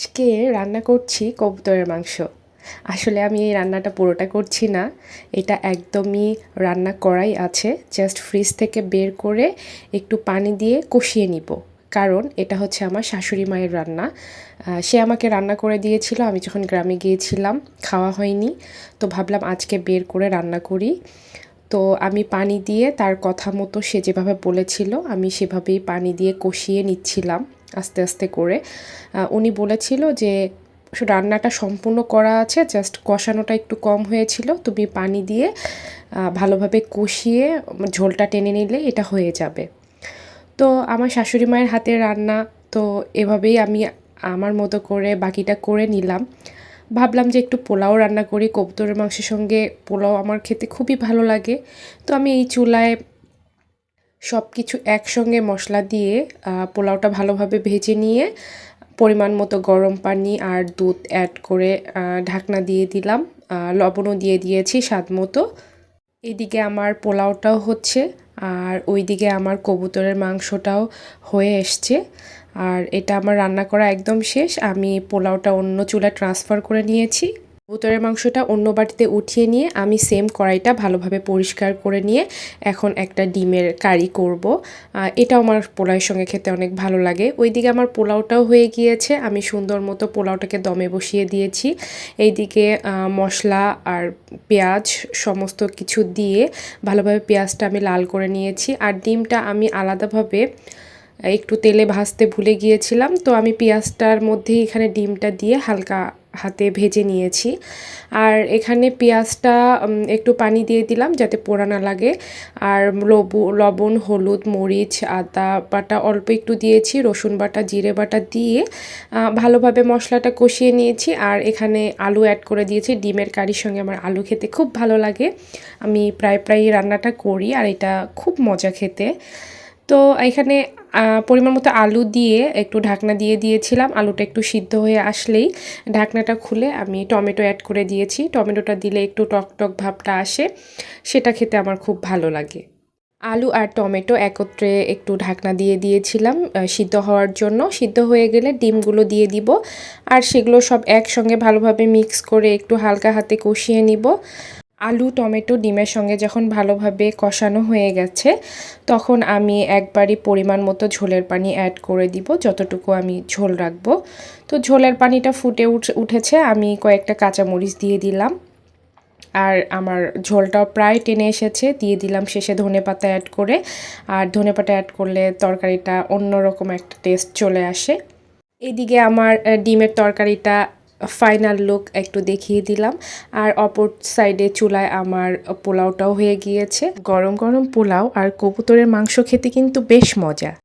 আজকে রান্না করছি কবুতরের মাংস। আসলে আমি এই রান্নাটা পুরোটা করছি না। এটা একদমই রান্না করাই আছে। জাস্ট ফ্রিজ থেকে বের করে একটু পানি দিয়ে কষিয়ে নিব। কারণ এটা হচ্ছে আমার শাশুড়ি মায়ের রান্না। সে আমাকে রান্না করে দিয়েছিল। আমি যখন গ্রামে গিয়েছিলাম, খাওয়া হয়নি। তো ভাবলাম আজকে বের করে রান্না করি। তো আমি পানি দিয়ে তার কথা মতো সে যেভাবে বলেছিল, আমি সেভাবেই পানি দিয়ে কষিয়ে নিচ্ছিলাম। আস্তে আস্তে করে। উনি বলেছিল যে রান্নাটা সম্পূর্ণ করা আছে জাস্ট কষানোটা একটু কম হয়েছিল, তুমি পানি দিয়ে ভালোভাবে কষিয়ে, ঝোলটা টেনে নিলে এটা হয়ে যাবে। তো আমার শাশুড়ি মায়ের হাতের রান্না, তো এভাবেই আমি আমার মতো করে বাকিটা করে নিলাম। ভাবলাম যে একটু পোলাও রান্না করি, কবুতরের মাংসের সঙ্গে পোলাও আমার খেতে খুবই ভালো লাগে। তো আমি এই চুলায় সব কিছু একসঙ্গে মশলা দিয়ে পোলাওটা ভালোভাবে ভেজে নিয়ে, পরিমাণ মতো গরম পানি আর দুধ অ্যাড করে ঢাকনা দিয়ে দিলাম। লবণও দিয়ে দিয়েছি স্বাদ মতো। এদিকে আমার পোলাওটাও হচ্ছে আর ওইদিকে আমার কবুতরের মাংসটাও হয়ে এসছে। আর এটা আমার রান্না করা একদম শেষ। আমি পোলাওটা অন্য চুলায় ট্রান্সফার করে নিয়েছি। কবুতরের মাংসটা অন্য বাটিতে উঠিয়ে নিয়ে আমি সেম কড়াইটা ভালোভাবে পরিষ্কার করে নিয়ে এখন একটা ডিমের কারি করব। এটাও আমার পোলাওয়ের সঙ্গে খেতে অনেক ভালো লাগে। ওইদিকে আমার পোলাওটাও হয়ে গিয়েছে। আমি সুন্দর মতো পোলাওটাকে দমে বসিয়ে দিয়েছি। এইদিকে মশলা আর পেঁয়াজ সমস্ত কিছু দিয়ে ভালোভাবে পেঁয়াজটা আমি লাল করে নিয়েছি। আর ডিমটা আমি আলাদাভাবে একটু তেলে ভাজতে ভুলে গিয়েছিলাম। তো আমি পেঁয়াজটার মধ্যেই এখানে ডিমটা দিয়ে হালকা হাতে ভেজে নিয়েছি। আর এখানে পেঁয়াজটা একটু পানি দিয়ে দিলাম যাতে পোড়া না লাগে। আর লবু, লবণ, হলুদ, মরিচ, আদা বাটা অল্প একটু দিয়েছি, রসুন বাটা, জিরে বাটা দিয়ে ভালোভাবে মশলাটা কষিয়ে নিয়েছি। আর এখানে আলু অ্যাড করে দিয়েছি, ডিমের কারির সঙ্গে আমার আলু খেতে খুব ভালো লাগে। আমি প্রায় প্রায় রান্নাটা করি আর এটা খুব মজা খেতে। তো এখানে পরিমাণ মতো আলু দিয়ে একটু ঢাকনা দিয়ে দিয়েছিলাম। আলুটা একটু সিদ্ধ হয়ে আসলেই ঢাকনাটা খুলে আমি টমেটো অ্যাড করে দিয়েছি। টমেটোটা দিলে একটু টক টক ভাবটা আসে, সেটা খেতে আমার খুব ভালো লাগে। আলু আর টমেটো একত্রে একটু ঢাকনা দিয়ে দিয়েছিলাম সিদ্ধ হওয়ার জন্য। সিদ্ধ হয়ে গেলে ডিমগুলো দিয়ে দিব আর সেগুলো সব একসঙ্গে ভালোভাবে মিক্স করে একটু হালকা হাতে কষিয়ে নিব। আলু, টমেটো, ডিমের সঙ্গে যখন ভালোভাবে কষানো হয়ে গেছে, তখন আমি একবারই পরিমাণ মতো ঝোলের পানি অ্যাড করে দিব, যতটুকু আমি ঝোল রাখব। তো ঝোলের পানিটা ফুটে উঠ- উঠেছে, আমি কয়েকটা কাঁচামরিচ দিয়ে দিলাম। আর আমার ঝোলটাও প্রায় টেনে এসেছে, দিয়ে দিলাম শেষে ধনে পাতা অ্যাড করে। আর ধনে পাতা অ্যাড করলে তরকারিটা অন্যরকম একটা টেস্ট চলে আসে। এদিকে আমার ডিমের তরকারিটা ফাইনাল লুক একটু দেখিয়ে দিলাম। আর অপর সাইডে চুলায় আমার পোলাওটাও হয়ে গিয়েছে। গরম গরম পোলাও আর কবুতরের মাংস খেতে কিন্তু বেশ মজা।